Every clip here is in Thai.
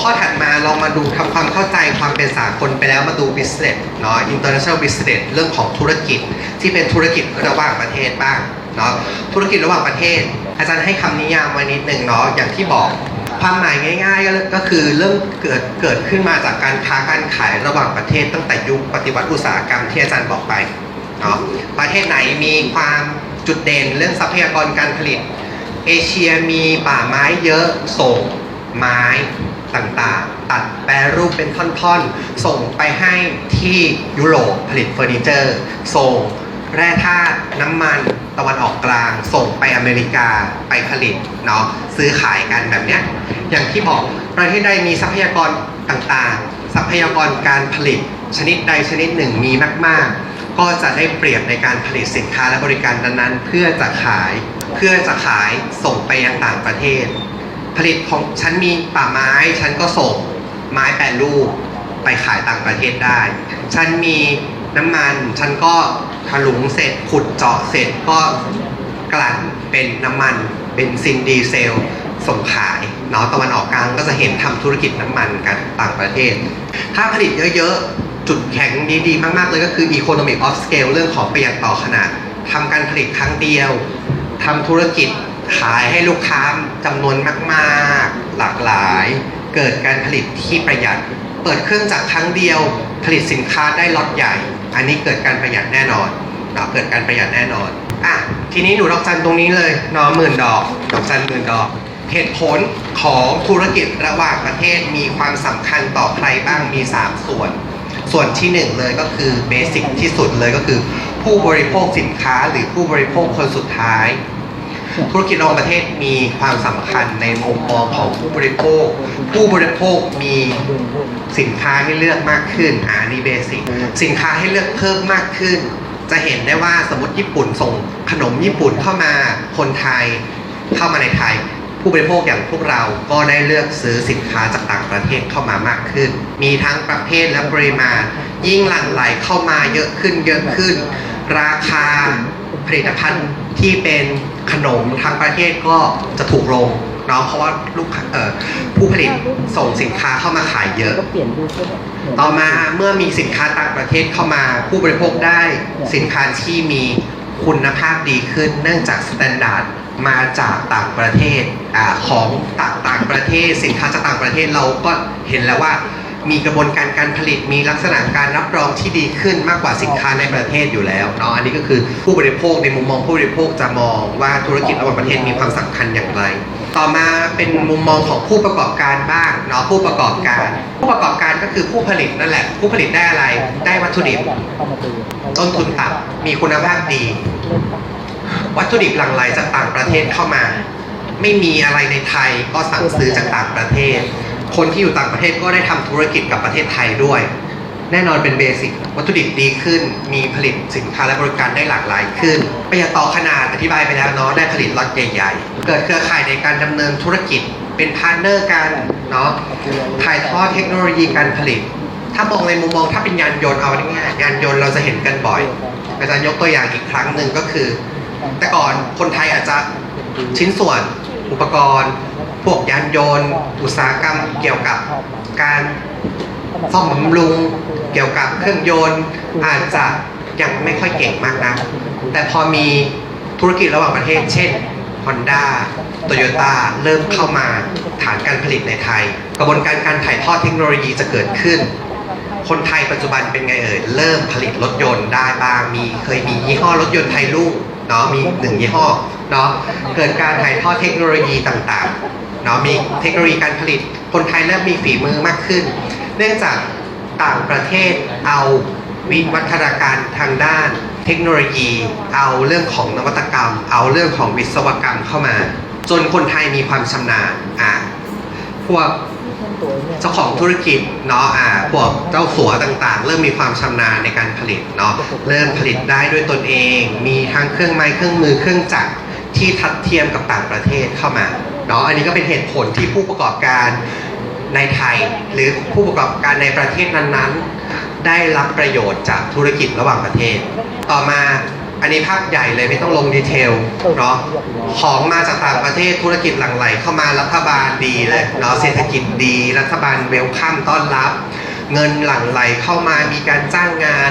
ข้อถัดมาเรามาดูทำความเข้าใจความเป็นสากลไปแล้วมาดู business เนาะ international business เรื่องของธุรกิจที่เป็นธุรกิจระหว่างประเทศบ้างเนาะธุรกิจระหว่างประเทศ อาจารย์ให้คำนิยามไว้นิดหนึ่งเนาะอย่างที่บอกความหมายง่ายๆก็คือเริ่มเกิดเกิดขึ้นมาจากการค้าการขายระหว่างประเทศ ตั้งแต่ยุคปฏิวัติอุตสาหกรรมที่อาจารย์บอกไปเนาะประเทศไหนมีความจุดเด่นเรื่องทรัพยากรการผลิต เอเชียมีป่าไม้เยอะส่งไม้ ต่างๆ ตัดแปรรูปเป็นท่อนๆ ส่งไปให้ที่ยุโรปผลิตเฟอร์นิเจอร์ ส่งแร่ธาตุน้ำมันตะวันออกกลาง ส่งไปอเมริกาไปผลิตเนาะซื้อขายกันแบบเนี้ยอย่างที่บอกประเทศใดมีทรัพยากรต่างๆ ทรัพยากรการผลิตชนิดใดชนิดหนึ่งมีมาก ๆ ก็จะได้เปรียบในการผลิตสินค้าและบริการนั้นๆ เพื่อจะขายเพื่อจะขายส่งไปยังต่างประเทศ ผลิตของฉันมีป่าไม้ ฉันก็ส่งไม้แปรรูปไปขายต่างประเทศได้ ฉันมีน้ำมัน ฉันก็ถลุงเสร็จขุดเจาะเสร็จก็กลั่นเป็นน้ำมันเบนซินดีเซลส่งขายเนาะตะวันออกกลางก็จะเห็นทำธุรกิจน้ำมันกันต่างประเทศ ถ้าผลิตเยอะๆ จุดแข็งดีๆมากๆเลยก็คือ economic of scale เรื่องของประหยัดต่อขนาดทำการผลิตครั้งเดียวทำธุรกิจ ขายให้ลูกค้าจำนวนมากๆ หลากหลาย เกิดการผลิตที่ประหยัด เปิดเครื่องจักรครั้งเดียว ผลิตสินค้าได้ล็อตใหญ่ อันนี้เกิดการประหยัดแน่นอนเนาะเกิดการประหยัดแน่นอนอะทีนี้หนูดอกจันตรงนี้เลยเนาะหมื่นดอก ดอกจันหมื่นดอกเหตุผลของธุรกิจระหว่างประเทศมีความสำคัญต่อใครบ้างมี 3 ส่วน ส่วนที่ 1 เลยก็คือเบสิกที่สุดเลยก็คือ ผู้บริโภคสินค้าหรือผู้บริโภคคนสุดท้าย ธุรกิจระหว่างประเทศมีความสำคัญในมุมมองของผู้บริโภค ผู้บริโภคมีสินค้าให้เลือกมากขึ้นอ่านี่เบสิกสินค้าให้เลือกเพิ่มมากขึ้น จะเห็นได้ว่าสมมติญี่ปุ่นส่งขนมญี่ปุ่นเข้ามาคนไทยเข้ามาในไทย ผู้บริโภคอย่างพวกเราก็ได้เลือกซื้อสินค้าจากต่างประเทศเข้ามามากขึ้น มีทั้งประเภทและปริมาณ ยิ่งหลั่งไหลเข้ามาเยอะขึ้นเยอะขึ้น ราคาผลิตภัณฑ์ที่เป็น ขนมทั้งประเทศก็จะถูกลงเนาะเพราะว่าลูกค้าเอ่อผู้ผลิตส่งสินค้าเข้ามาขายเยอะ ก็เปลี่ยนดูก็ได้ต่อมาเมื่อมีสินค้าต่างประเทศเข้ามาผู้บริโภคได้สินค้าที่มีคุณภาพดีขึ้น เนื่องจากสแตนดาร์ดมาจากต่างประเทศอาของต่างต่างประเทศ สินค้าจากต่างประเทศเราก็เห็นแล้วว่า มีกระบวนการการผลิตมีลักษณะการรับรองที่ดีขึ้นมากกว่าสินค้าในประเทศอยู่แล้วเนาะอันนี้ก็คือผู้บริโภคในมุมมองผู้บริโภคจะมองว่าธุรกิจระหว่างประเทศมีความสำคัญอย่างไร ต่อมาเป็นมุมมองของผู้ประกอบการบ้างเนาะผู้ประกอบการ ผู้ประกอบการก็คือผู้ผลิตนั่นแหละ ผู้ผลิตได้อะไรได้วัตถุดิบต้นทุนต่ำมีคุณภาพดี วัตถุดิบหลั่งไหลจากต่างประเทศเข้ามา ไม่มีอะไรในไทยก็สั่งซื้อจากต่างประเทศ คนที่อยู่ต่างประเทศก็ได้ทำธุรกิจกับประเทศไทยด้วย แน่นอนเป็นเบสิกวัตถุดิบดีขึ้น มีผลิตสินค้าและบริการได้หลากหลายขึ้นประหยัดต่อขนาดอธิบายไปแล้วเนาะได้ผลิตล็อตใหญ่ๆ เกิดเครือข่ายในการดำเนินธุรกิจเป็นพาร์เนอร์กันเนาะถ่ายทอดเทคโนโลยีการผลิต ถ้ามองในมุมมองถ้าเป็นยานยนต์เอาง่ายๆยานยนต์เราจะเห็นกันบ่อยอาจารย์ยกตัวอย่างอีกครั้งหนึ่งก็คือ แต่ก่อนคนไทยอาจจะชิ้นส่วนอุปกรณ์ พวกยานยนต์ อุตสาหกรรมเกี่ยวกับการซ่อมบำรุง เกี่ยวกับเครื่องยนต์อาจจะยังไม่ค่อยเก่งมากนะแต่พอมีธุรกิจระหว่างประเทศ เช่น Honda Toyota เริ่มเข้ามาฐานการผลิตในไทย กระบวนการการถ่ายทอดเทคโนโลยีจะเกิดขึ้น คนไทยปัจจุบันเป็นไงเอ่ยเริ่มผลิตรถยนต์ได้บ้างมี เคยมียี่ห้อรถยนต์ไทยรุ่งเนาะมีหนึ่งยี่ห้อเนาะเกิดการถ่ายทอดเทคโนโลยีต่างๆ เนาะมีเทคโนโลยีการผลิต คนไทยเริ่มมีฝีมือมากขึ้น เนื่องจากต่างประเทศเอาวิวัฒนาการทางด้าน เทคโนโลยี เอาเรื่องของนวัตกรรม เอาเรื่องของวิศวกรรมเข้ามา จนคนไทยมีความชำนาญอะพวกเจ้าของธุรกิจเนาะอ่าพวกเจ้าสัวต่างๆ เริ่มมีความชำนาญในการผลิตเนาะเริ่มผลิตได้ด้วยตนเอง มีทั้งเครื่องไม้เครื่องมือเครื่องจักรที่ทัดเทียมกับต่างประเทศเข้ามา เนาะอันนี้ก็เป็นเหตุผลที่ผู้ประกอบการในไทย หรือผู้ประกอบการในประเทศนั้นๆ ได้รับประโยชน์จากธุรกิจระหว่างประเทศ ต่อมาอันนี้ภาพใหญ่เลยไม่ต้องลงดีเทลเนาะของมาจากต่างประเทศธุรกิจหลั่งไหลเข้ามารัฐบาลดีเลยเนาะเศรษฐกิจดี รัฐบาลเวลคัมต้อนรับ เงินหลั่งไหลเข้ามามีการจ้างงาน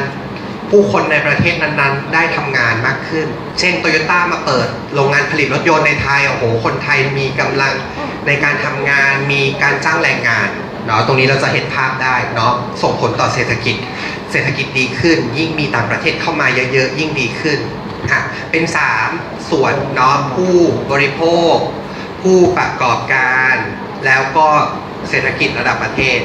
ผู้คนในประเทศนั้นๆ ได้ทำงานมากขึ้น เช่นโตโยต้ามาเปิดโรงงานผลิตรถยนต์ในไทย โอ้โห คนไทยมีกำลังในการทำงาน มีการจ้างแรงงานเนาะ ตรงนี้เราจะเห็นภาพได้เนาะ ส่งผลต่อเศรษฐกิจ เศรษฐกิจดีขึ้น ยิ่งมีต่างประเทศเข้ามาเยอะๆ ยิ่งดีขึ้นอะเป็น 3 ส่วนเนาะ ผู้บริโภค ผู้ประกอบการ แล้วก็เศรษฐกิจระดับประเทศ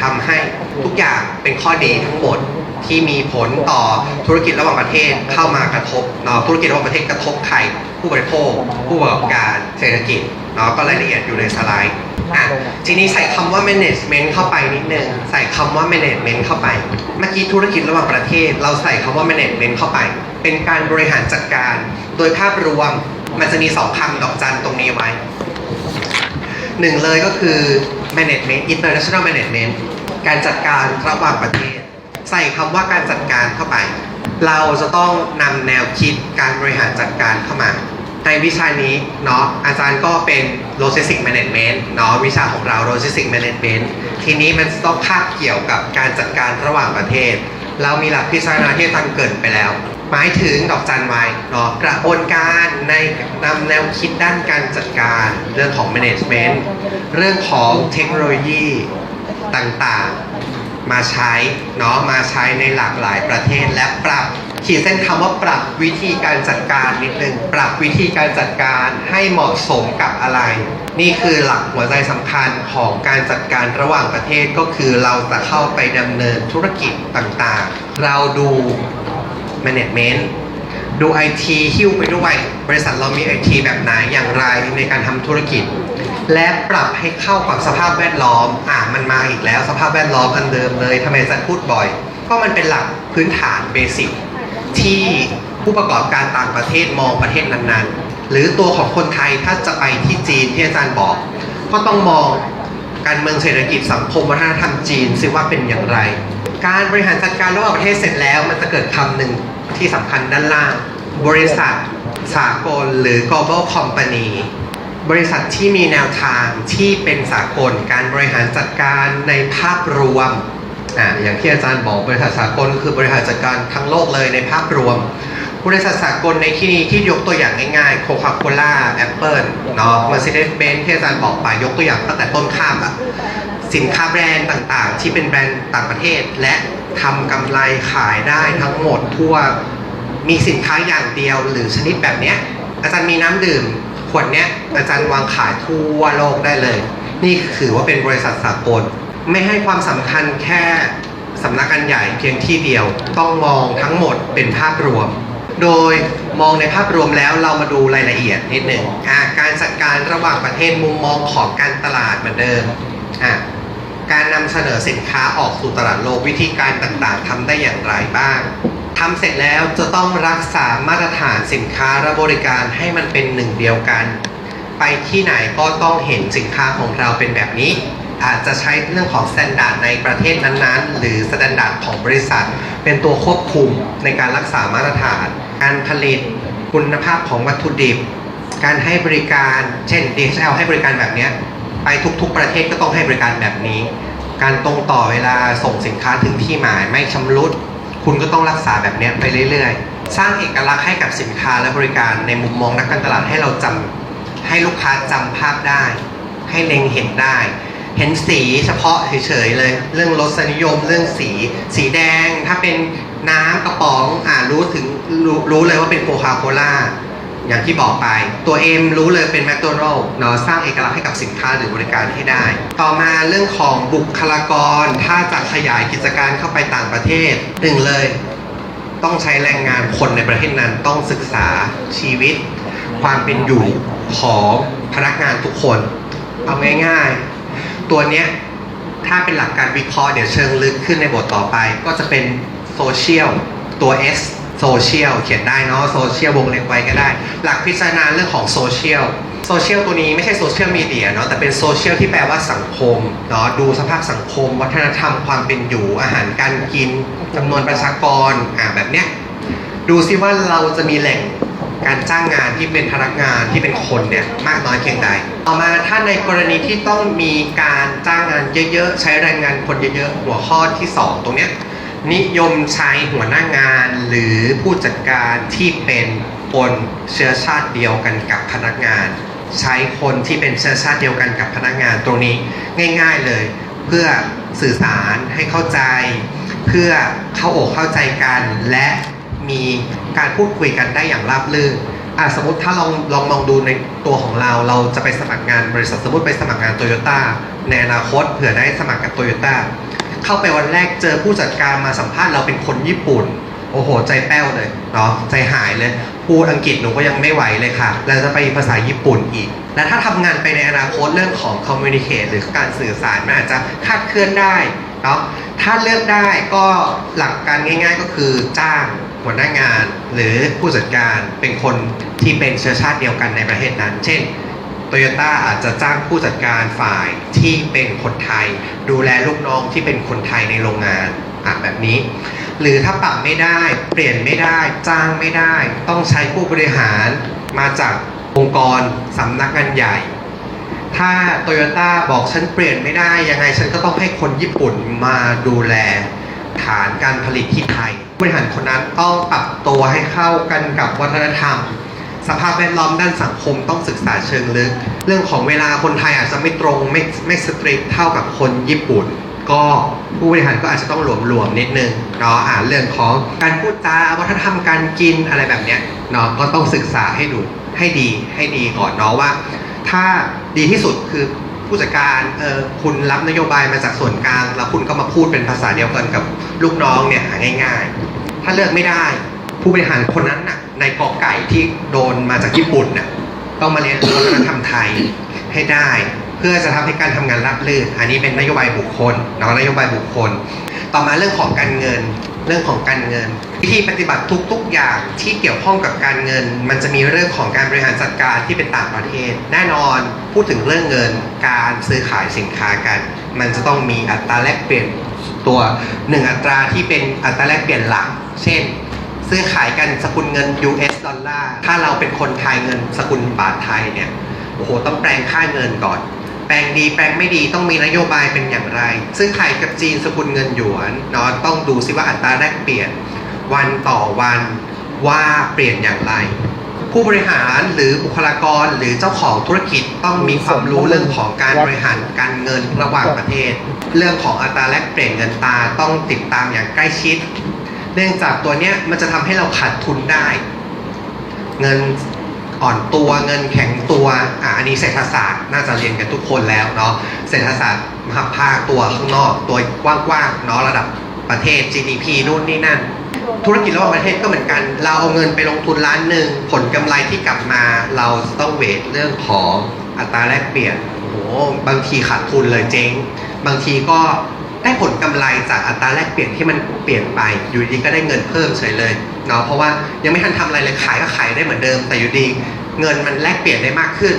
ทำให้ทุกอย่างเป็นข้อดีทั้งหมด ที่มีผลต่อธุรกิจระหว่างประเทศเข้ามากระทบเนาะธุรกิจระหว่างประเทศกระทบใครผู้บริโภค ผู้ประกอบการเศรษฐกิจเนาะก็รายละเอียดอยู่ในสไลด์อะทีนี้ใส่คำว่า management เข้าไปนิดนึงใส่คำว่า management เข้าไป เมื่อกี้ธุรกิจระหว่างประเทศ เราใส่คำว่า management เข้าไป เป็นการบริหารจัดการ โดยภาพรวมมันจะมีสองคำดอกจันตรงนี้ไว้หนึ่งเลยก็คือ management international management การจัดการระหว่างประเทศ ใส่คำว่าการจัดการเข้าไป เราจะต้องนำแนวคิดการบริหารจัดการเข้ามา ในวิชานี้เนาะอาจารย์ก็เป็น logistic management เนาะวิชาของเรา logistic management ทีนี้มันต้องคาบเกี่ยวกับการจัดการระหว่างประเทศ เรามีหลักพิจารณาที่อาจารย์เกินไปแล้ว หมายถึงดอกจันไว้เนาะกระบวนการในนำแนวคิดด้านการจัดการเรื่องของ management เรื่องของเทคโนโลยีต่างๆ มาใช้เนาะมาใช้ในหลากหลายประเทศและปรับขีดเส้นคำว่าปรับวิธีการจัดการนิดนึงปรับวิธีการจัดการให้เหมาะสมกับอะไร นี่คือหลักหัวใจสำคัญของการจัดการระหว่างประเทศก็คือเราจะเข้าไปดำเนินธุรกิจต่างๆ เราดู management ดู IT หิ้วไปด้วย บริษัทเรามี IT แบบไหนอย่างไรในการทำธุรกิจ และปรับให้เข้ากับสภาพแวดล้อม อ่ามันมาอีกแล้วสภาพแวดล้อมอันเดิมเลยทำไมอาจันพูดบ่อย ก็มันเป็นหลักพื้นฐานเบสิกที่ผู้ประกอบการต่างประเทศมองประเทศนั้นๆ หรือตัวของคนไทยถ้าจะไปที่จีนที่อาจารย์บอก ก็ต้องมองการเมืองเศรษฐกิจสังคมวัฒนธรรมจีนซิว่าเป็นอย่างไร การบริหารจัดการระหว่างประเทศเสร็จแล้ว มันจะเกิดคำหนึ่งที่สำคัญด้านล่าง บริษัทสากลหรือ global company บริษัทที่มีแนวทางที่เป็นสากลการบริหารจัดการในภาพรวมอ่าอย่างที่อาจารย์บอกบริษัทสากลก็คือบริหารจัดการทั้งโลกเลยในภาพรวม บริษัทสากลในที่นี้ที่ยกตัวอย่างง่ายๆโคคาโคล่าแอปเปิลเนาะ Mercedes Benz ที่อาจารย์บอกไปยกตัวอย่างตั้งแต่ต้นข้ามอะสินค้าแบรนด์ต่างๆ ที่เป็นแบรนด์ต่างประเทศ และทำกำไรขายได้ทั้งหมดทั่วมีสินค้าอย่างเดียวหรือชนิดแบบเนี้ยอาจารย์มีน้ำดื่ม ขวดเนี้ยอาจารย์วางขายทั่วโลกได้เลย นี่ถือว่าเป็นบริษัทสากล ไม่ให้ความสำคัญแค่สำนักงานใหญ่เพียงที่เดียว ต้องมองทั้งหมดเป็นภาพรวม โดยมองในภาพรวมแล้วเรามาดูรายละเอียดนิดหนึ่งการจัดการระหว่างประเทศมุมมองของการตลาดเหมือนเดิมการนำเสนอสินค้าออกสู่ตลาดโลกวิธีการต่างๆทำได้อย่างไรบ้าง ทำเสร็จแล้วจะต้องรักษามาตรฐานสินค้าและบริการให้มันเป็นหนึ่งเดียวกัน ไปที่ไหนก็ต้องเห็นสินค้าของเราเป็นแบบนี้ อาจจะใช้เรื่องของ s t ต n d า r d ในประเทศนั้นๆ หรือ s t ต n d า r d ของบริษัท เป็นตัวควบคุมในการรักษามาตรฐาน การผลิตคุณภาพของวัตถุดิบ การให้บริการเช่น DHL ให้บริการแบบนี้ไปทุกๆประเทศก็ต้องให้บริการแบบนี้ การตรงต่อเวลาส่งสินค้าถึงที่หมายไม่ชำรุด คุณก็ต้องรักษาแบบนี้ไปเรื่อยๆ สร้างเอกลักษณ์ให้กับสินค้าและบริการในมุมมองนักการตลาดให้เราจำให้ลูกค้าจำภาพได้ ให้เล็งเห็นได้ เห็นสีเฉพาะเฉยๆเลย เรื่องรสนิยมเรื่องสี สีแดง ถ้าเป็นน้ำกระป๋องอ่ารู้ถึงรู้รู้เลยว่าเป็นโคคาโคล่า อย่างที่บอกไปตัวเอ็มรู้เลยเป็นแมคโดนัลล์เนาะสร้างเอกลักษณ์ให้กับสินค้าหรือบริการให้ได้ ต่อมาเรื่องของบุคลากร ถ้าจะขยายกิจการเข้าไปต่างประเทศหนึ่งเลย ต้องใช้แรงงานคนในประเทศนั้นต้องศึกษาชีวิต ความเป็นอยู่ของพนักงานทุกคน เอาง่ายๆ ตัวเนี้ยถ้าเป็นหลักการวิเคราะห์เดี๋ยวเชิงลึกขึ้นในบทต่อไป ก็จะเป็นโซเชียลตัว S โซเชียลเขียนได้เนาะโซเชียลวงเล็บไว้ก็ได้ หลักพิจารณาเรื่องของโซเชียลโซเชียลตัวนี้ไม่ใช่โซเชียลมีเดียเนาะแต่เป็นโซเชียลที่แปลว่าสังคมเนาะดูสภาพสังคม วัฒนธรรมความเป็นอยู่อาหารการกินจำนวนประชากรอ่าแบบเนี้ยดูซิว่าเราจะมีแหล่งการจ้างงานที่เป็นพนักงานที่เป็นคนเนี่ยมากน้อยเพียงใด ต่อมาถ้าในกรณีที่ต้องมีการจ้างงานเยอะๆ ใช้แรงงานคนเยอะๆ หัวข้อที่ 2 ตรงเนี้ย นิยมใช้หัวหน้างานหรือผู้จัดการที่เป็นคนเชื้อชาติเดียวกันกับพนักงาน ใช้คนที่เป็นเชื้อชาติเดียวกันกับพนักงานตรงนี้ง่าย ๆเลย เพื่อสื่อสารให้เข้าใจ เพื่อเข้าอกเข้าใจกันและมีการพูดคุยกันได้อย่างราบรื่นอะสมมติถ้าลองลองมองดูในตัวของเราเราจะไปสมัครงานบริษัทสมมติไปสมัครงานโตโยต้าในอนาคตเผื่อได้สมัครกับโตโยต้า เข้าไปวันแรกเจอผู้จัดการมาสัมภาษณ์เราเป็นคนญี่ปุ่น โอ้โห ใจแป้วเลยเนาะใจหายเลย พูดอังกฤษหนูก็ยังไม่ไหวเลยค่ะ แล้วจะไปภาษาญี่ปุ่นอีก และถ้าทำงานไปในอนาคตเรื่องของ communicate หรือการสื่อสารมันอาจจะคาดเคลื่อนได้เนาะถ้าเลือกได้ก็หลักการง่าย ๆ ก็คือจ้างหัวหน้างานหรือผู้จัดการเป็นคนที่เป็นเชื้อชาติเดียวกันในประเทศนั้น เช่น โตโยต้าอาจจะจ้างผู้จัดการฝ่ายที่เป็นคนไทย ดูแลลูกน้องที่เป็นคนไทยในโรงงานอะแบบนี้ หรือถ้าปรับไม่ได้เปลี่ยนไม่ได้จ้างไม่ได้ ต้องใช้ผู้บริหารมาจากองค์กรสำนักงานใหญ่ ถ้าโตโยต้าบอกฉันเปลี่ยนไม่ได้ยังไงฉันก็ต้องให้คนญี่ปุ่นมาดูแลฐานการผลิตที่ไทย บริหารคนนั้นต้องปรับตัวให้เข้ากันกับวัฒนธรรม สภาพแวดล้อมด้านสังคมต้องศึกษาเชิงลึก เรื่องของเวลาคนไทยอาจจะไม่ตรงไม่ไม่สตรีทเท่ากับคนญี่ปุ่น ก็ผู้บริหารก็อาจจะต้องหลวมๆนิดนึงเนาะอ่านเรื่องของการพูดจาวัฒนธรรมการกินอะไรแบบเนี้ยเนาะก็ต้องศึกษาให้ดูให้ดีให้ดีก่อนเนาะว่า ถ้าดีที่สุดคือผู้จัดการเออคุณรับนโยบายมาจากส่วนกลาง แล้วคุณก็มาพูดเป็นภาษาเดียวกันกับลูกน้องเนี่ยหาง่าย ๆ ถ้าเลือกไม่ได้ ผู้บริหารคนนั้นน่ะ ในกอไก่ที่โดนมาจากญี่ปุ่นน่ะต้องมาเรียนรู้วัฒนธรรมไทยให้ได้ เพื่อจะทำให้การทำงานราบรื่น อันนี้เป็นนโยบายบุคคลเนาะนโยบายบุคคล ต่อมาเรื่องของการเงินเรื่องของการเงิน วิธีปฏิบัติทุก ๆ อย่างที่เกี่ยวข้องกับการเงิน มันจะมีเรื่องของการบริหารจัดการที่เป็นต่างประเทศ แน่นอนพูดถึงเรื่องเงินการซื้อขายสินค้ากัน มันจะต้องมีอัตราแลกเปลี่ยนตัวหนึ่งอัตราที่เป็นอัตราแลกเปลี่ยนหลัก เช่น ซื้อขายกันสกุลเงิน US ดอลลาร์ ถ้าเราเป็นคนไทยเงินสกุลบาทไทยเนี่ย โอ้โห ต้องแปลงค่าเงินก่อน แปลงดีแปลงไม่ดีต้องมีนโยบายเป็นอย่างไร ซื้อขายกับจีนสกุลเงินหยวนเนาะต้องดูซิว่าอัตราแลกเปลี่ยน วันต่อวันว่าเปลี่ยนอย่างไร ผู้บริหารหรือบุคลากรหรือเจ้าของธุรกิจต้องมีความรู้เรื่องของการบริหารการเงินระหว่างประเทศ เรื่องของอัตราแลกเปลี่ยนเงินตาต้องติดตามอย่างใกล้ชิด เนื่องจากตัวเนี้ยมันจะทำให้เราขาดทุนได้ เงินอ่อนตัวเงินแข็งตัวอะอันนี้เศรษฐศาสตร์น่าจะเรียนกันทุกคนแล้วเนาะเศรษฐศาสตร์มหภาคตัวข้างนอกตัวกว้างๆเนาะระดับประเทศ GDP นู่นนี่นั่น ธุรกิจระหว่างประเทศก็เหมือนกัน เราเอาเงินไปลงทุนล้านหนึ่งผลกำไรที่กลับมา เราต้องเวทเรื่องของอัตราแลกเปลี่ยนโอ้โหบางทีขาดทุนเลยเจ๊ง บางทีก็ ได้ผลกำไรจากอัตราแลกเปลี่ยนที่มันเปลี่ยนไป อยู่ดีก็ได้เงินเพิ่มเฉยเลยเนาะเพราะว่ายังไม่ทันทำอะไรเลยขายก็ขายได้เหมือนเดิม แต่อยู่ดีเงินมันแลกเปลี่ยนได้มากขึ้น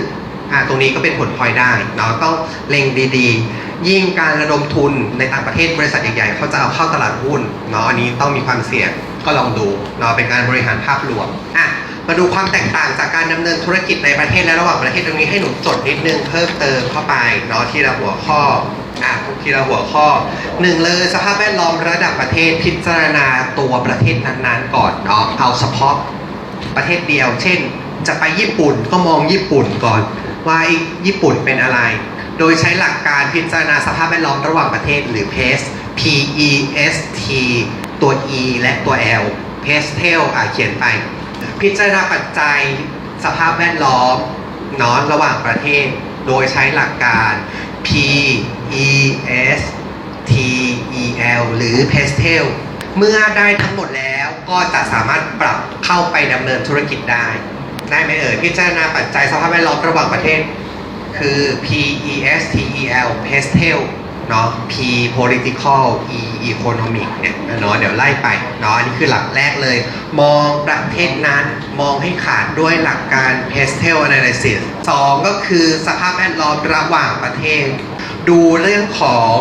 อ่าตรงนี้ก็เป็นผลพลอยได้เนาะต้องเล็งดีๆ ยิ่งการระดมทุนในต่างประเทศบริษัทใหญ่ๆเขาจะเอาเข้าตลาดหุ้นเนาะอันนี้ต้องมีความเสี่ยงก็ลองดูเนาะเป็นการบริหารภาพรวมอะมาดูความแตกต่างจากการดำเนินธุรกิจในประเทศและระหว่างประเทศตรงนี้ให้หนูจดนิดนึงเพิ่มเติมเข้าไปเนาะที่ละหัวข้อ อะทีละหัวข้อหนึ่งเลยสภาพแวดล้อมระดับประเทศพิจารณาตัวประเทศนั้นๆก่อนเนาะเอาเฉพาะประเทศเดียว เช่น จะไปญี่ปุ่นก็มองญี่ปุ่นก่อน ว่าญี่ปุ่นเป็นอะไร โดยใช้หลักการพิจารณาสภาพแวดล้อมระหว่างประเทศหรือ PEST P E S T ตัว E และตัว L PESTEL อะเขียนไป พิจารณาปัจจัยสภาพแวดล้อมเนอนระหว่างประเทศ โดยใช้หลักการ P E S T E L หรือ PESTEL เมื่อได้ทั้งหมดแล้วก็จะสามารถปรับเข้าไปดำเนินธุรกิจได้ ได้ไหมเอ่ยพิจารณาปัจจัยสภาพแวดล้อมระหว่างประเทศ คือ P E S T E L PESTEL เนาะ P political E economic เนี่ยเนาะเดี๋ยวไล่ไปเนาะอันนี้คือหลักแรกเลย มองประเทศนั้นมองให้ขาดด้วยหลักการ PESTEL analysis สองก็คือสภาพแวดล้อมระหว่างประเทศ ดูเรื่องของ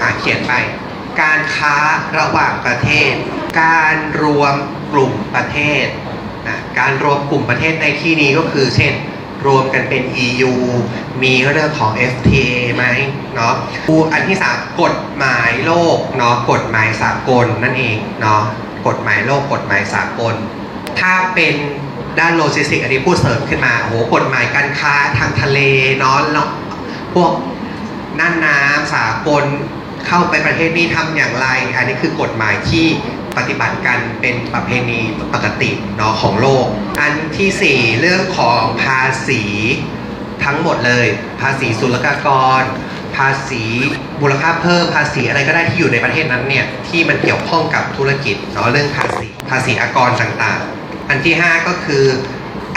อ่าเขียนไป การค้าระหว่างประเทศ การรวมกลุ่มประเทศนะการรวมกลุ่มประเทศในที่นี้ก็คือเช่น รวมกันเป็น EU มีเรื่องของ FTA ไหมเนาะอูอันที่สามกฎหมายโลกเนาะกฎหมายสากลนั่นเองเนาะกฎหมายโลกกฎหมายสากล ถ้าเป็นด้านโลจิสติกส์อันนี้พูดเสริมขึ้นมาโอ้โหกฎหมายการค้าทางทะเลเนาะพวกน่านน้ำสากลเข้าไปประเทศนี้ทำอย่างไร อันนี้คือกฎหมายที่ ปฏิบัติกันเป็นประเพณีปกติเนาะของโลก อันที่สี่เรื่องของภาษีทั้งหมดเลย ภาษีศุลกากร ภาษีมูลค่าเพิ่มภาษีอะไรก็ได้ที่อยู่ในประเทศนั้นเนี่ยที่มันเกี่ยวข้องกับธุรกิจเนาะเรื่องภาษีภาษีอากรต่างๆ อันที่ 5 ก็คือ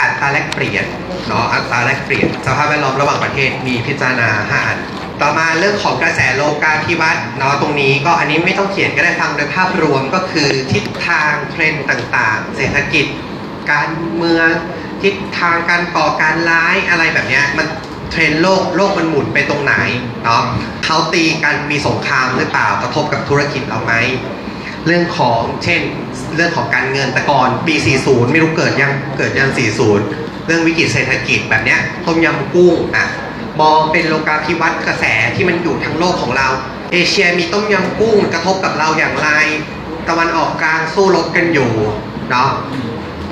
อัตราแลกเปลี่ยนเนาะอัตราแลกเปลี่ยนสภาพแวดล้อมระหว่างประเทศมีพิจารณา5อัน ต่อมาเรื่องของกระแสโลกาภิวัตน์เนาะตรงนี้ก็อันนี้ไม่ต้องเขียนก็ได้ฟังโดยภาพรวมก็คือทิศทางเทรนด์ต่างๆ เศรษฐกิจ การเมืองทิศทางการก่อการร้ายอะไรแบบเนี้ยมันเทรนโลกโลกมันหมุนไปตรงไหนเนาะเขาตีกันมีสงครามหรือเปล่ากระทบกับธุรกิจเราไหมเรื่องของเช่นเรื่องของการเงินแต่ก่อนปี 40 ไม่รู้เกิดยังเกิดยัง 40 เรื่องวิกฤตเศรษฐกิจแบบเนี้ยต้มยำกุ้งอะ มองเป็นโลกาภิวัตน์กระแสที่มันอยู่ทั้งโลกของเรา เอเชียมีต้มยำกุ้งกระทบกับเราอย่างไร ตะวันออกกลางสู้รบกันอยู่เนาะ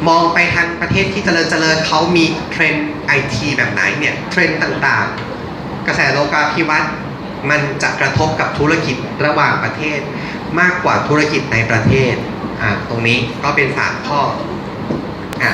มองไปทางประเทศที่เจริญเจริญเขามีเทรนด์ไอทีแบบไหนเนี่ยเทรนด์ต่างๆ กระแสโลกาภิวัตน์มันจะกระทบกับธุรกิจระหว่างประเทศ มากกว่าธุรกิจในประเทศอะตรงนี้ก็เป็นสามข้ออะ